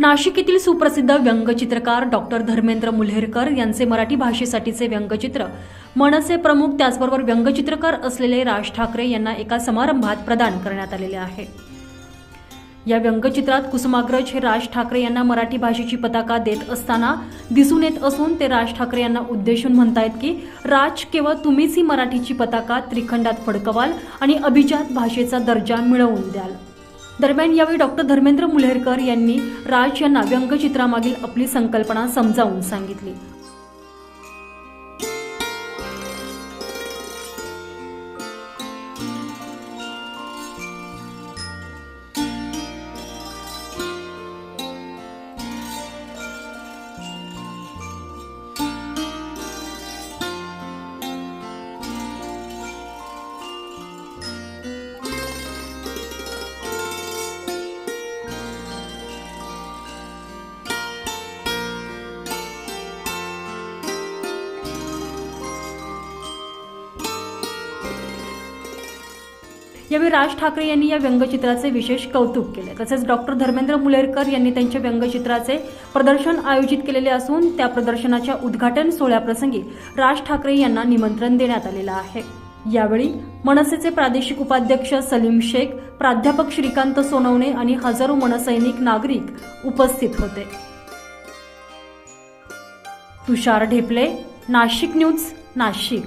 नाशिक येथील सुप्रसिद्ध व्यंगचित्रकार डॉक्टर धर्मेंद्र मुल्हेरकर यांचे मराठी भाषेसाठीचे व्यंगचित्र. मनसे प्रमुख त्याचबरोबर व्यंगचित्रकार असलेले राज ठाकरे यांना एका समारंभात प्रदान करण्यात आलेले आहे. या व्यंगचित्रात कुसुमाग्रज हे राज ठाकरे यांना मराठी भाषेची पताका देत असताना दिसून येत असून ते राज ठाकरे यांना उद्देशून म्हणतायत की राज केवळ तुम्हीच ही मराठीची पताका त्रिखंडात फडकवाल आणि अभिजात भाषेचा दर्जा मिळवून द्याल. दरम्यान यावेळी डॉक्टर धर्मेंद्र मुल्हेरकर यांनी राज यांना व्यंगचित्रामागील आपली संकल्पना समजावून सांगितली. यावेळी राज ठाकरे यांनी या व्यंगचित्राचे विशेष कौतुक केले. तसेच डॉक्टर धर्मेंद्र मुलेरकर यांनी त्यांच्या व्यंगचित्राचे प्रदर्शन आयोजित केलेले असून त्या प्रदर्शनाच्या उद्घाटन सोहळ्याप्रसंगी राज ठाकरे यांना निमंत्रण देण्यात आलेलं आहे. यावेळी मनसेचे प्रादेशिक उपाध्यक्ष सलीम शेख प्राध्यापक श्रीकांत सोनवणे आणि हजारो मनसैनिक नागरिक उपस्थित होते. तुषार ढेपले नाशिक न्यूज नाशिक.